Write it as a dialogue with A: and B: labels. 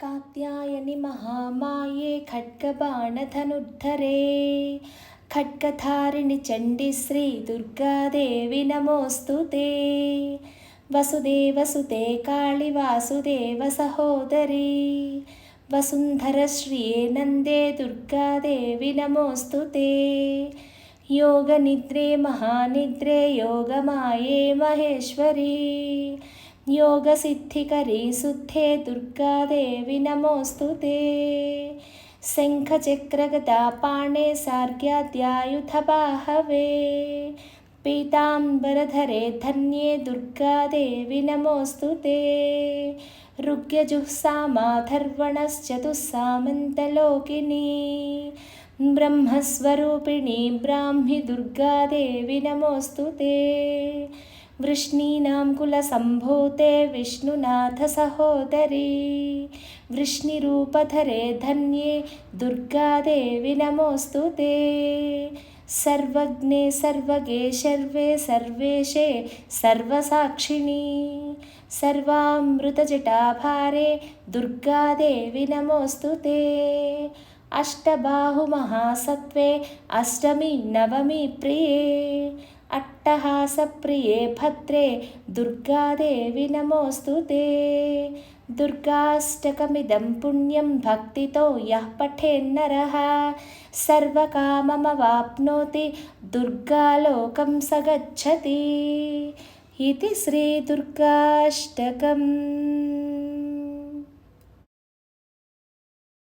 A: कात्यायनि महामाये खड्गबाणधनुद्धरे खड्गधारिणि चण्डिश्री दुर्गादेवि नमोऽस्तु ते वसुदेवसुते काळि वासुदेवसहोदरी वसुन्धरश्रिये नन्दे दुर्गादेवि नमोऽस्तु ते योगनिद्रे महानिद्रे योगमाये महेश्वरी योगसिद्धिकरी शुद्धे दुर्गादेवि नमोऽस्तु ते। शङ्खचक्रगदापाणे सार्ग्याद्यायुधबाहवे पीताम्बरधरे धन्ये दुर्गादेवि नमोऽस्तु ते। ऋग्यजुःसामाथर्वणश्चतुस्सामन्तलोकिनी ब्रह्मस्वरूपिणी ब्राह्मि दुर्गादेवि नमोऽस्तु ते వృష్ణీనాం కులసంభూతే విష్ణునాథసహోదరీ వృష్ణిరూపధరే ధన్యే దుర్గాదేవి నమోస్తు తే సర్వజ్ఞే సర్వగే శర్వే సర్వేశే సర్వసాక్షిణీ. సర్వామృతజటాభారే దుర్గాదేవి నమోస్తు తే అష్టబాహుమహాసత్వే అష్టమి నవమి ప్రియే. అట్టహాసప్రియే భద్రే దుర్గాదేవి నమోస్తు తే. దుర్గాష్టకమిదం పుణ్యం భక్తితో యః పఠేన్నరః. సర్వకామమవాప్నోతి దుర్గాలోకం సగచ్చతి. ఇది శ్రీదుర్గాష్టకం